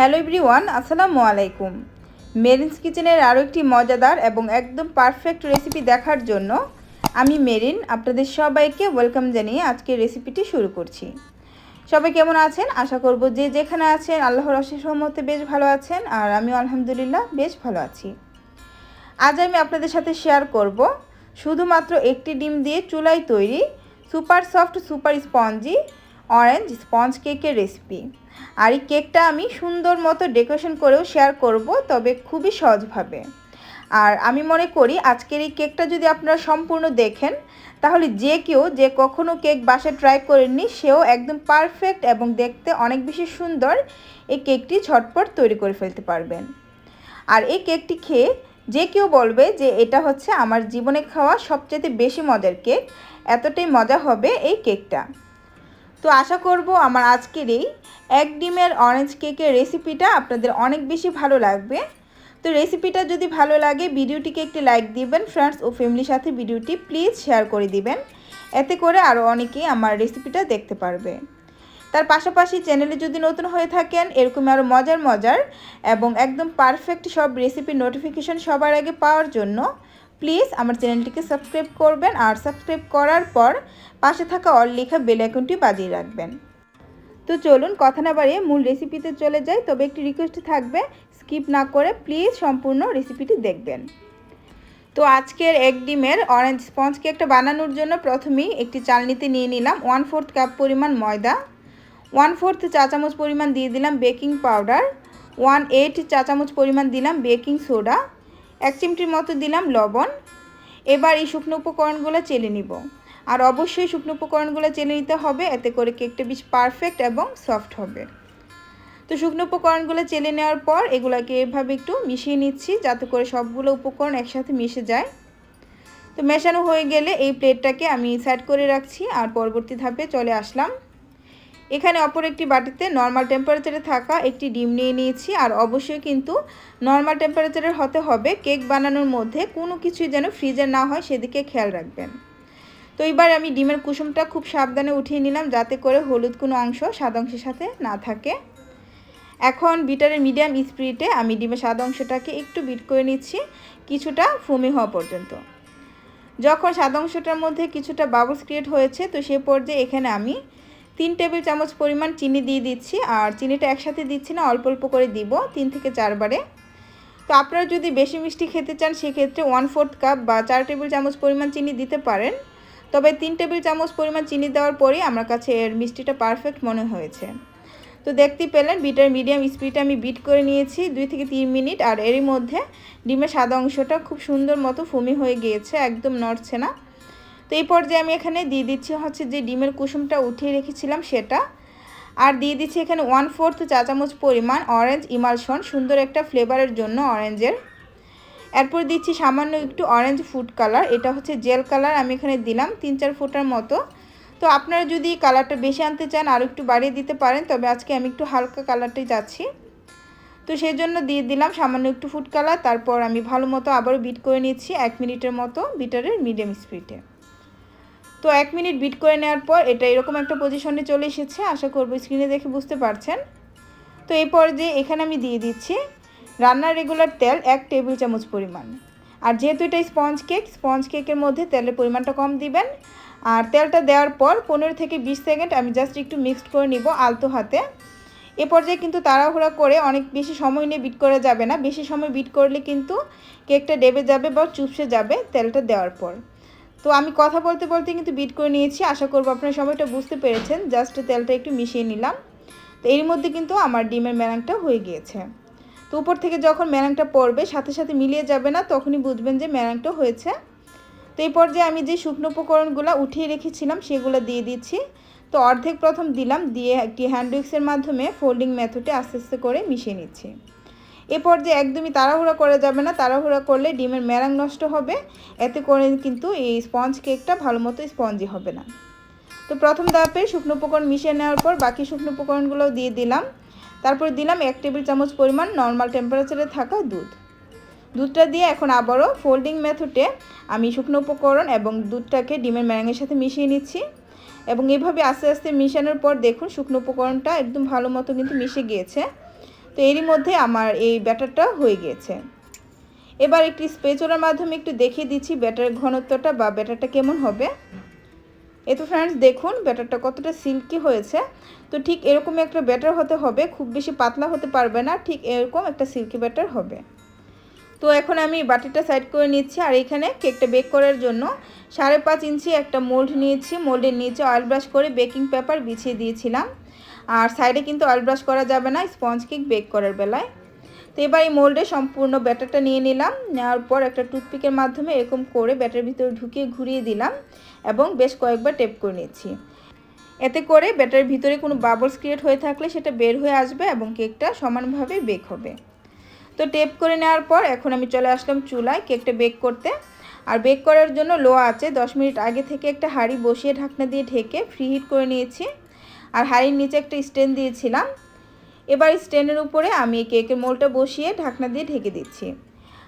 Hello everyone, আসসালামু আলাইকুম। মেরিনস কিচেনের আরও একটি মজাদার এবং একদম পারফেক্ট রেসিপি দেখার জন্য আমি মেরিন, আপনাদের সবাইকে ওয়েলকাম জানিয়ে আজকে রেসিপিটি শুরু করছি। সবাই কেমন আছেন? আশা করব যে যেখানে আছেন, আল্লাহর অশেষ রহমতে বেশ ভালো আছেন, আর আমিও আলহামদুলিল্লাহ বেশ ভালো আছি। আজ আমি আপনাদের সাথে শেয়ার করব শুধুমাত্র একটি ডিম দিয়ে চুলায় তৈরি super soft super spongy orange sponge কেকের রেসিপি আর এই কেকটা আমি সুন্দর মতো ডেকোরেশন করেও শেয়ার করব, তবে খুবই সহজভাবে। আর আমি মনে করি আজকের এই কেকটা যদি আপনারা সম্পূর্ণ দেখেন, তাহলে যে কেউ, যে কখনো কেক বাসায় ট্রাই করেননি, সেও একদম পারফেক্ট এবং দেখতে অনেক বেশি সুন্দর এই কেকটি ঝটপট তৈরি করে ফেলতে পারবেন। আর এই কেকটি খেয়ে যে কেউ বলবে যে এটা হচ্ছে আমার জীবনে খাওয়া সবচেয়ে বেশি মজার কেক এতটাই মজা হবে এই কেকটা তো আশা করব আমার আজকের এই এক ডিমের অরেঞ্জ কেকের রেসিপিটা আপনাদের অনেক বেশি ভালো লাগবে। তো রেসিপিটা যদি ভালো লাগে, ভিডিওটিকে একটি লাইক দিবেন ফ্রেন্ডস ও ফ্যামিলির সাথে ভিডিওটি প্লিজ শেয়ার করে দিবেন। এতে করে আরও অনেকেই আমার রেসিপিটা দেখতে পারবে। তার পাশাপাশি চ্যানেলে যদি নতুন হয়ে থাকেন, এরকম আরও মজার মজার এবং একদম পারফেক্ট সব রেসিপির নোটিফিকেশন সবার আগে পাওয়ার জন্য প্লিজ আমার চ্যানেলটিকে সাবস্ক্রাইব করবেন আর সাবস্ক্রাইব করার পর পাশে থাকা অল লেখা বেল আইকনটি বাজিয়ে রাখবেন। তো চলুন কথা না বাড়িয়ে মূল রেসিপিতে চলে যাই। তবে একটি রিকোয়েস্ট থাকবে স্কিপ না করে প্লিজ সম্পূর্ণ রেসিপিটি দেখবেন। তো আজকের এক ডিমের অরেঞ্জ স্পঞ্জ কেকটা বানানোর জন্য প্রথমেই একটি চালনিতে নিয়ে নিলাম ওয়ান ফোর্থ কাপ পরিমাণ ময়দা ওয়ান ফোর্থ চা চামচ পরিমাণ দিয়ে দিলাম বেকিং পাউডার ওয়ান এইট চা চামচ পরিমাণ দিলাম বেকিং সোডা এক চিমটির মতো দিলাম লবণ। এবার এই শুকনো উপকরণগুলো চেলে নিব। আর অবশ্যই শুকনো উপকরণগুলো চেলে নিতে হবে, এতে করে কেকটা বেশ পারফেক্ট এবং সফট হবে। তো শুকনো উপকরণগুলো চেলে নেওয়ার পর এগুলোকে এভাবে একটু মিশিয়ে নিচ্ছি, যাতে করে সবগুলো উপকরণ একসাথে মিশে যায়। তো মেশানো হয়ে গেলে এই প্লেটটাকে আমি সাইড করে রাখছি, আর পরবর্তী ধাপে চলে আসলাম। এখানে অপর একটি বাটিতে নর্মাল টেম্পারেচারে থাকা একটি ডিম নিয়ে নিয়েছি। আর অবশ্যই কিন্তু নর্মাল টেম্পারেচারের হতে হবে। কেক বানানোর মধ্যে কোনো কিছুই যেন ফ্রিজে না হয়, সেদিকে খেয়াল রাখবেন। তো এবার আমি ডিমের কুসুমটা খুব সাবধানে উঠিয়ে নিলাম, যাতে করে হলুদ কোনো অংশ সাদা অংশের সাথে না থাকে। এখন বিটারের মিডিয়াম স্পিরিটে আমি ডিমের সাদা অংশটাকে একটু বিট করে নিচ্ছি, কিছুটা ফুমি হওয়া পর্যন্ত। যখন সাদা অংশটার মধ্যে কিছুটা বাবলস ক্রিয়েট হয়েছে, তো সে পর্যায়ে এখানে আমি তিন টেবিল চামচ পরিমাণ চিনি দিয়ে দিচ্ছি, আর চিনিটা একসাথে দিচ্ছি না, অল্প অল্প করে দিব, তিন থেকে চারবারে। তো আপনারা যদি বেশি মিষ্টি খেতে চান, সেক্ষেত্রে ওয়ান ফোর্থ কাপ বা চার টেবিল চামচ পরিমাণ চিনি দিতে পারেন। তবে তিন টেবিল চামচ পরিমাণ চিনি দেওয়ার পরেই আমার কাছে এর মিষ্টিটা পারফেক্ট মনে হয়েছে। তো দেখতে পেলেন, বিটার মিডিয়াম স্পিডে আমি বিট করে নিয়েছি, দুই থেকে তিন মিনিট, আর এরই মধ্যে ডিমের সাদা অংশটা খুব সুন্দর মতো ফুমি হয়ে গিয়েছে, একদম নড়ছে না। তো এই পর্যায়ে আমি এখানে দিয়ে দিচ্ছি হচ্ছে যে ডিমের কুসুমটা উঠিয়ে রেখেছিলাম সেটা। আর দিয়ে দিচ্ছি এখানে ওয়ান ফোর্থ চা চামচ পরিমাণ অরেঞ্জ ইমালশন সুন্দর একটা ফ্লেভারের জন্য অরেঞ্জের এরপর দিচ্ছি সামান্য একটু অরেঞ্জ ফুড কালার এটা হচ্ছে জেল কালার আমি এখানে দিলাম তিন চার ফুটার মতো। তো আপনারা যদি কালারটা বেশি আনতে চান আরও একটু বাড়িয়ে দিতে পারেন, তবে আজকে আমি একটু হালকা কালারটাই যাচ্ছি। তো সেই জন্য দিয়ে দিলাম সামান্য একটু ফুড কালার তারপর আমি ভালো মতো আবারও বিট করে নিচ্ছি এক মিনিটের মতো বিটারের মিডিয়াম স্পিডে তো এক মিনিট বিট করে নেওয়ার পর এটা এরকম একটা পজিশনে চলে এসেছে, আশা করব স্ক্রিনে দেখে বুঝতে পারছেন। তো এই পর্যায়ে এখানে আমি দিয়ে দিচ্ছি রান্নার রেগুলার তেল এক টেবিল চামচ পরিমাণ। আর যেহেতু এটা স্পঞ্জ কেক স্পঞ্জ কেকের মধ্যে তেলের পরিমাণটা কম দিবেন। আর তেলটা দেওয়ার পর পনেরো থেকে বিশ সেকেন্ড আমি জাস্ট একটু মিক্সড করে নিব আলতো হাতে। এ পর্যায়ে কিন্তু তাড়াহুড়া করে অনেক বেশি সময় নিয়ে বিট করা যাবে না। বেশি সময় বিট করলে কিন্তু কেকটা ডেবে যাবে বা চুপসে যাবে তেলটা দেওয়ার পর। তো আমি কথা বলতে বলতে কিন্তু বিট করে নিয়েছি। আশা করব আপনার সময়টা বুঝতে পেরেছেন। জাস্ট তেলটা একটু মিশিয়ে নিলাম। তো এর মধ্যে কিন্তু আমার ডিমের ম্যারাংটা হয়ে গিয়েছে। তো উপর থেকে যখন ম্যারাংটা পড়বে, সাথে সাথে মিলিয়ে যাবে না, তখনই বুঝবেন যে ম্যারাংটা হয়েছে। তো এই পর্যায়ে আমি যে শুকনো উপকরণগুলো উঠিয়ে রেখেছিলাম, সেগুলো দিয়ে দিচ্ছি। তো অর্ধেক প্রথম দিলাম, দিয়ে একটি হ্যান্ড উইক্সের মাধ্যমে ফোল্ডিং মেথডে আস্তে আস্তে করে মিশিয়ে নিচ্ছি। এ পর্যায়ে একদমই তাড়াহুড়া করা যাবে না। তাড়াহুড়া করলে ডিমের ম্যারাং নষ্ট হবে। এতে করে কিন্তু এই স্পঞ্জ কেকটা ভালো মতো স্পঞ্জি হবে না। তো প্রথম ধাপে শুকনো উপকরণ মিশিয়ে নেওয়ার পর বাকি শুকনো উপকরণগুলোও দিয়ে দিলাম। তারপর দিলাম এক টেবিল চামচ পরিমাণ নর্মাল টেম্পারেচারে থাকা দুধ। দুধটা দিয়ে এখন আবারও ফোল্ডিং মেথডে আমি শুকনো উপকরণ এবং দুধটাকে ডিমের ম্যারাঙের সাথে মিশিয়ে নিচ্ছি। এবং এভাবে আস্তে আস্তে মিশানোর পর দেখুন শুকনো উপকরণটা একদম ভালো মতো কিন্তু মিশে গিয়েছে। তো এরই মধ্যে আমার এই ব্যাটারটা হয়ে গিয়েছে। এবার একটি স্পেচুলার মাধ্যমে একটু দেখিয়ে দিচ্ছি ব্যাটারের ঘনত্বটা বা ব্যাটারটা কেমন হবে। এ তো ফ্রেন্ডস দেখুন ব্যাটারটা কতটা সিল্কি হয়েছে। তো ঠিক এরকম একটা ব্যাটার হতে হবে, খুব বেশি পাতলা হতে পারবে না, ঠিক এরকম একটা সিল্কি ব্যাটার হবে। তো এখন আমি বাটিটা সাইড করে নিচ্ছি আর এখানে কেকটা বেক করার জন্য সাড়ে পাঁচ ইঞ্চি একটা মোল্ড নিয়েছি। মোল্ডের নিচে অয়েল ব্রাশ করে বেকিং পেপার বিছিয়ে দিয়েছিলাম। আর সাইডে কিন্তু অয়েল ব্রাশ করা যাবে না স্পঞ্জ কেক বেক করার বেলায়। তো এবার এই মোল্ডে সম্পূর্ণ ব্যাটারটা নিয়ে নিলাম, নেওয়ার পর একটা টুথপিকের মাধ্যমে এরকম করে ব্যাটার ভিতরে ঢুকিয়ে ঘুরিয়ে দিলাম এবং বেশ কয়েকবার টেপ করে নিচ্ছি এতে করে ব্যাটারের ভিতরে কোনো বাবলস ক্রিয়েট হয়ে থাকলে সেটা বের হয়ে আসবে এবং কেকটা সমানভাবে বেক হবে। তো টেপ করে নেওয়ার পর এখন আমি চলে আসলাম চুলায় কেকটা বেক করতে। আর বেক করার জন্য লো আছে দশ মিনিট আগে থেকে একটা হাঁড়ি বসিয়ে ঢাকনা দিয়ে ঢেকে ফ্রি হিট করে নিয়েছি। আর হাঁড়ির নিচে একটা স্ট্যান্ড দিয়েছিলাম। এবার স্ট্যান্ডের উপরে আমি কেকের মোলটা বসিয়ে ঢাকনা দিয়ে ঢেকে দিচ্ছি।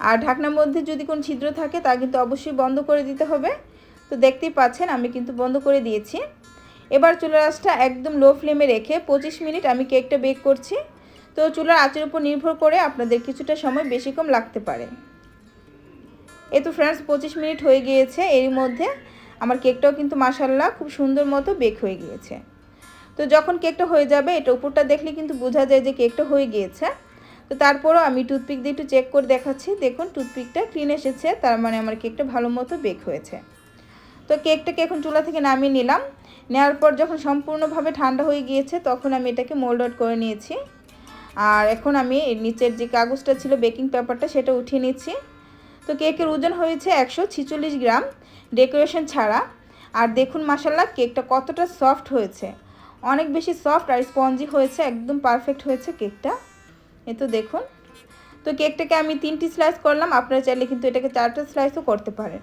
আর ঢাকনার মধ্যে যদি কোনো ছিদ্র থাকে, তা কিন্তু অবশ্যই বন্ধ করে দিতে হবে। তো দেখতেই পাচ্ছেন, আমি কিন্তু বন্ধ করে দিয়েছি। এবার চুলার আঁচটা একদম লো ফ্লেমে রেখে পঁচিশ মিনিট আমি কেকটা বেক করছি। তো চুলার আঁচের উপর নির্ভর করে আপনাদের কিছুটা সময় বেশি কম লাগতে পারে। এ তো ফ্রেন্ডস পঁচিশ মিনিট হয়ে গিয়েছে। এরই মধ্যে আমার কেকটাও কিন্তু মাসাল্লাহ খুব সুন্দর মতো বেক হয়ে গিয়েছে। তো যখন কেকটা হয়ে যাবে, এটা উপরটা দেখলে কিন্তু বোঝা যায় যে কেকটা হয়ে গিয়েছে। তো তারপরও আমি টুথপিক দিয়ে একটু চেক করে দেখাচ্ছি। দেখুন, টুথপিকটা ক্লিন এসেছে, তার মানে আমার কেকটা ভালো মতো বেক হয়েছে। তো কেকটাকে এখন চুলা থেকে নামিয়ে নিলাম। নেওয়ার পর যখন সম্পূর্ণভাবে ঠান্ডা হয়ে গিয়েছে, তখন আমি এটাকে মোল্ড আউট করে নিয়েছি। আর এখন আমি নিচের যে কাগজটা ছিল বেকিং পেপারটা সেটা উঠিয়ে নিচ্ছি। তো কেকের ওজন হয়েছে একশো গ্রাম ডেকোরেশন ছাড়া। আর দেখুন মাসাল্লাহ কেকটা কতটা সফট হয়েছে। অনেক বেশি সফট আর স্পঞ্জি হয়েছে, একদম পারফেক্ট হয়েছে কেকটা। এ তো দেখুন। তো কেকটাকে আমি তিনটি স্লাইস করলাম, আপনারা চাইলে কিন্তু এটাকে চারটা স্লাইসও করতে পারেন।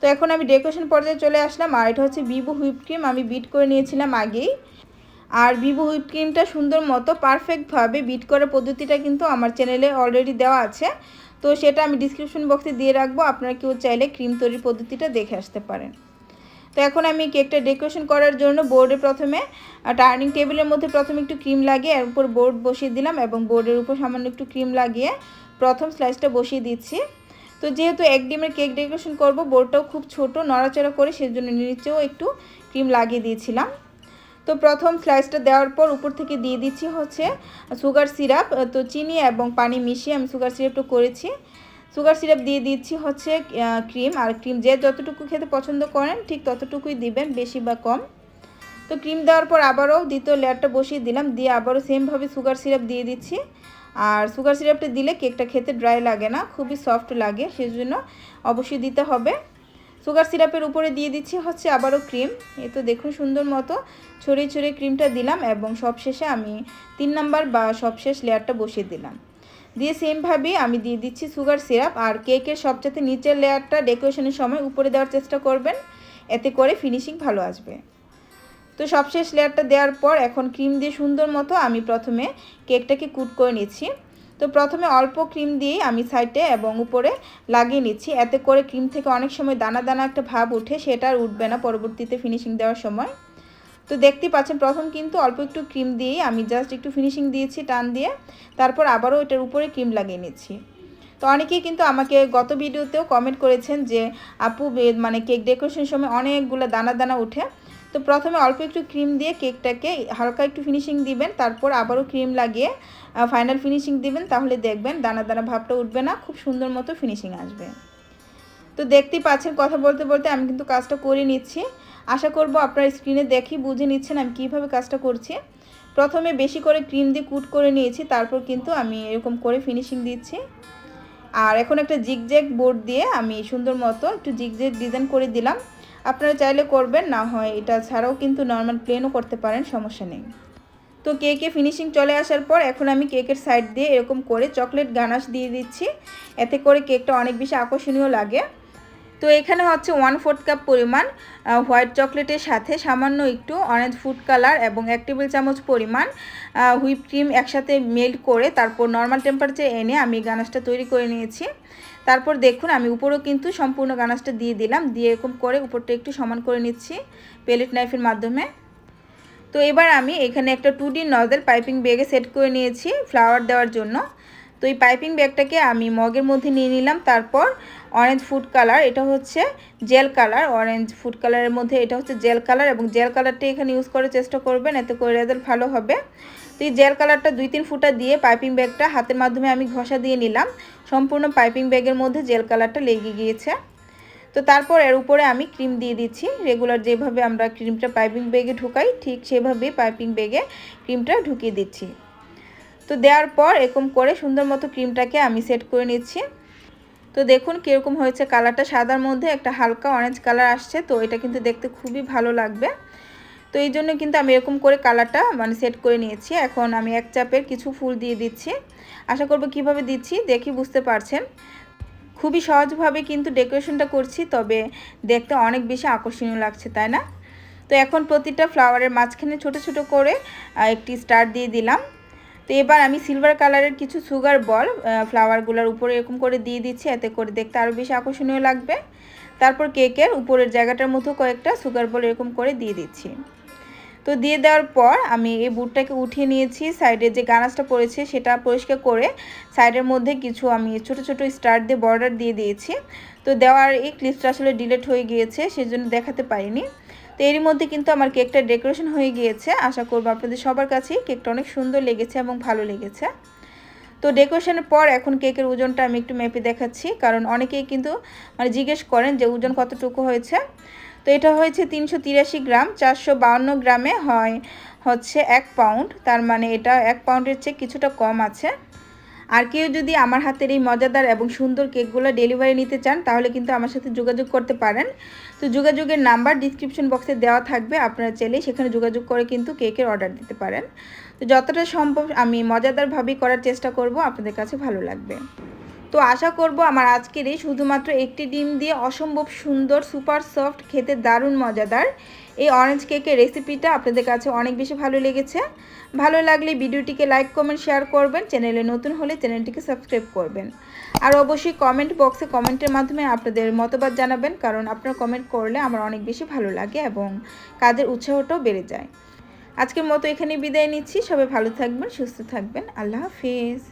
তো এখন আমি ডেকোরেশন পর্যায়ে চলে আসলাম, আর এটা হচ্ছে বিবু হুইপ ক্রিম আমি বিট করে নিয়েছিলাম আগেই। আর বিবু হুইপ ক্রিমটা সুন্দর মতো পারফেক্টভাবে বিট করার পদ্ধতিটা কিন্তু আমার চ্যানেলে অলরেডি দেওয়া আছে। তো সেটা আমি ডিসক্রিপশন বক্সে দিয়ে রাখব, আপনারা কেউ চাইলে ক্রিম তৈরির পদ্ধতিটা দেখে আসতে পারেন। তো এখন আমি কেকটা ডেকোরেশন করার জন্য বোর্ডে প্রথমে টার্নিং টেবিলের মধ্যে প্রথমে একটু ক্রিম লাগিয়ে, এর উপর বোর্ড বসিয়ে দিলাম এবং বোর্ডের উপর সামান্য একটু ক্রিম লাগিয়ে প্রথম স্লাইসটা বসিয়ে দিচ্ছি। তো যেহেতু এক ডিমের কেক ডেকোরেশন করব, বোর্ডটাও খুব ছোট, নড়াচড়া করে সেজন্য নিচেও একটু ক্রিম লাগিয়ে দিয়েছিলাম। তো প্রথম স্লাইসটা দেওয়ার পর উপর থেকে দিয়ে দিচ্ছি হচ্ছে সুগার সিরাপ, তো চিনি এবং পানি মিশিয়ে আমি সুগার সিরাপটা করেছি। সুগার সিরাপ দিয়ে দিচ্ছি হচ্ছে ক্রিম আর ক্রিম যে যতটুকু খেতে পছন্দ করেন ঠিক ততটুকুই দিবেন, বেশি বা কম। তো ক্রিম দেওয়ার পর আবারও দ্বিতীয় লেয়ারটা বসিয়ে দিলাম, দিয়ে আবারও সেমভাবে সুগার সিরাপ দিয়ে দিচ্ছি। আর সুগার সিরাপটা দিলে কেকটা খেতে ড্রাই লাগে না, খুবই সফট লাগে, সেজন্য অবশ্যই দিতে হবে। সুগার সিরাপের উপরে দিয়ে দিচ্ছি হচ্ছে আবারও ক্রিম এ তো দেখুন সুন্দর মতো ছড়িয়ে ছড়িয়ে ক্রিমটা দিলাম এবং সবশেষে আমি তিন নাম্বার বা সবশেষ লেয়ারটা বসিয়ে দিলাম। দিয়ে সেমভাবেই আমি দিয়ে দিচ্ছি সুগার সিরাপ আর কেকের সবচেয়ে নিচের লেয়ারটা ডেকোরেশনের সময় উপরে দেওয়ার চেষ্টা করবেন। এতে করে ফিনিশিং ভালো আসবে। তো সবশেষ লেয়ারটা দেওয়ার পর এখন ক্রিম দিয়ে সুন্দর মতো আমি প্রথমে কেকটাকে কুট করে নিচ্ছি। তো প্রথমে অল্প ক্রিম দিয়েই আমি সাইডে এবং উপরে লাগিয়ে নিচ্ছি। এতে করে ক্রিম থেকে অনেক সময় দানা দানা একটা ভাব উঠে সেটা আর উঠবে না পরবর্তীতে ফিনিশিং দেওয়ার সময়। তো দেখতে পাচ্ছেন, প্রথম কিন্তু অল্প একটু ক্রিম দিয়েই আমি জাস্ট একটু ফিনিশিং দিয়েছি টান দিয়ে, তারপর আবারও এটার উপরে ক্রিম লাগিয়ে নিচ্ছি। তো অনেকেই কিন্তু আমাকে গত ভিডিওতেও কমেন্ট করেছেন যে, আপু মানে কেক ডেকোরেশনের সময় অনেকগুলো দানা দানা উঠে তো প্রথমে অল্প একটু ক্রিম দিয়ে কেকটাকে হালকা একটু ফিনিশিং দিবেন, তারপর আবারও ক্রিম লাগিয়ে ফাইনাল ফিনিশিং দিবেন, তাহলে দেখবেন দানা দানা ভাবটা উঠবে না, খুব সুন্দর মতো ফিনিশিং আসবে। তো দেখতেই পাচ্ছেন, কথা বলতে বলতে আমি কিন্তু কাজটা করে নিচ্ছি। আশা করব আপনার স্ক্রিনে দেখি, বুঝে নিচ্ছেন আমি কীভাবে কাজটা করছি। প্রথমে বেশি করে ক্রিম দিয়ে কুট করে নিয়েছি, তারপর কিন্তু আমি এরকম করে ফিনিশিং দিচ্ছি। আর এখন একটা জিগজ্যাগ বোর্ড দিয়ে আমি সুন্দর মতো একটু জিগজ্যাগ ডিজাইন করে দিলাম। আপনারা চাইলে করবেন, না হয় এটা ছাড়াও কিন্তু নর্মাল প্লেনও করতে পারেন, সমস্যা নেই। তো কেকে ফিনিশিং চলে আসার পর এখন আমি কেকের সাইড দিয়ে এরকম করে চকলেট গানাশ দিয়ে দিচ্ছি। এতে করে কেকটা অনেক বেশি আকর্ষণীয় লাগে। তো এখানে হচ্ছে ওয়ান ফোর্থ কাপ পরিমাণ হোয়াইট চকলেটের সাথে সামান্য একটু অরেঞ্জ ফুড কালার এবং এক টেবিল চামচ পরিমাণ হুইপ ক্রিম একসাথে মেল্ট করে তারপর নর্মাল টেম্পারেচার এনে আমি গানাশটা তৈরি করে নিয়েছি। তারপর দেখুন আমি উপরেও কিন্তু সম্পূর্ণ গানাশটা দিয়ে দিলাম, দিয়ে এরকম করে উপরটা একটু সমান করে নিচ্ছি পেলেট নাইফের মাধ্যমে। তো এবার আমি এখানে একটা টু ডি নজেল পাইপিং ব্যাগে সেট করে নিয়েছি ফ্লাওয়ার দেওয়ার জন্য। তো এই পাইপিং ব্যাগটাকে আমি মগের মধ্যে নিয়ে নিলাম। তারপর অরেঞ্জ ফুড কালার এটা হচ্ছে জেল কালার অরেঞ্জ ফুড কালারের মধ্যে এটা হচ্ছে জেল কালার এবং জেল কালারটা এখানে ইউজ করার চেষ্টা করবেন, এতে করে রেজাল্ট ভালো হবে। তো এই জেল কালারটা দুই তিন ফুটা দিয়ে পাইপিং ব্যাগটা হাতের মাধ্যমে আমি ঘষা দিয়ে নিলাম। সম্পূর্ণ পাইপিং ব্যাগের মধ্যে জেল কালারটা লেগে গিয়েছে। তো তারপর এর উপরে আমি ক্রিম দিয়ে দিচ্ছি। রেগুলার যেভাবে আমরা ক্রিমটা পাইপিং ব্যাগে ঢুকাই, ঠিক সেভাবেই পাইপিং ব্যাগে ক্রিমটা ঢুকিয়ে দিচ্ছি। তো দেওয়ার পর এরকম করে সুন্দর মতো ক্রিমটাকে আমি সেট করে নিচ্ছি। তো দেখুন কীরকম হয়েছে কালারটা। সাদার মধ্যে একটা হালকা অরেঞ্জ কালার আসছে, তো এটা কিন্তু দেখতে খুবই ভালো লাগবে। তো এই জন্য কিন্তু আমি এরকম করে কালারটা মানে সেট করে নিয়েছি। এখন আমি এক চাপের কিছু ফুল দিয়ে দিচ্ছি। আশা করব কীভাবে দিচ্ছি দেখি বুঝতে পারছেন। খুবই সহজভাবে কিন্তু ডেকোরেশনটা করছি, তবে দেখতে অনেক বেশি আকর্ষণীয় লাগছে, তাই না? তো এখন প্রতিটা ফ্লাওয়ারের মাঝখানে ছোট ছোট করে একটি স্টার দিয়ে দিলাম। তো এবার আমি সিলভার কালারের কিছু সুগার বল ফ্লাওয়ারগুলোর উপরে এরকম করে দিয়ে দিচ্ছি, এতে করে দেখতে আরও বেশি আকর্ষণীয় লাগবে। তারপর কেকের উপরের জায়গাটার মতো কয়েকটা সুগার বল এরকম করে দিয়ে দিচ্ছি। তো দিয়ে দেওয়ার পর আমি এই বুটটাকে উঠিয়ে নিয়েছি সাইডে যে গানাসটা পড়েছে সেটা পরিষ্কার করে সাইডের মধ্যে কিছু আমি ছোট ছোট স্টার দিয়ে বর্ডার দিয়ে দিয়েছি। তো দেওয়ার এই ক্লিপসটা আসলে ডিলেট হয়ে গিয়েছে, সেজন্য দেখাতে পারিনি। তো এরই মধ্যে কিন্তু আমার কেকটা ডেকোরেশন হয়ে গিয়েছে। আশা করব আপনাদের সবার কাছেই কেকটা অনেক সুন্দর লেগেছে এবং ভালো লেগেছে। তো ডেকোরেশনের পর এখন কেকের ওজনটা আমি একটু মেপে দেখাচ্ছি, কারণ অনেকেই কিন্তু মানে জিজ্ঞেস করেন যে ওজন কতটুকু হয়েছে। তো এটা হয়েছে তিনশো তিরাশি গ্রাম, চারশো বাউন্ন গ্রামে হয় হচ্ছে এক পাউন্ড, তার মানে এটা এক পাউন্ডের চেয়ে কিছুটা কম আছে। আর কেউ যদি আমার হাতের এই মজাদার এবং সুন্দর কেকগুলো ডেলিভারি নিতে চান, তাহলে কিন্তু আমার সাথে যোগাযোগ করতে পারেন। তো যোগাযোগের নাম্বার ডিসক্রিপশন বক্সে দেওয়া থাকবে, আপনারা চাইলে সেখানে যোগাযোগ করে কিন্তু কেকের অর্ডার দিতে পারেন। তো যতটা সম্ভব আমি মজাদারভাবেই করার চেষ্টা করব, আপনাদের কাছে ভালো লাগবে। তো আশা করব আমার আজকের এই শুধুমাত্র একটি ডিম দিয়ে অসম্ভব সুন্দর সুপার সফট খেতে দারুণ, মজাদার এই অরেঞ্জ কেকের রেসিপিটা আপনাদের কাছে অনেক বেশি ভালো লেগেছে। ভালো লাগলে ভিডিওটিকে লাইক কমেন্ট শেয়ার করবেন। চ্যানেলে নতুন হলে চ্যানেলটিকে সাবস্ক্রাইব করবেন। আর অবশ্যই কমেন্ট বক্সে কমেন্টের মাধ্যমে আপনাদের মতবাদ জানাবেন, কারণ আপনারা কমেন্ট করলে আমার অনেক বেশি ভালো লাগে এবং কাজের উৎসাহটাও বেড়ে যায়। আজকের মতো এখানে বিদায় নিচ্ছি। সবাই ভালো থাকবেন, সুস্থ থাকবেন। আল্লাহ হাফিজ।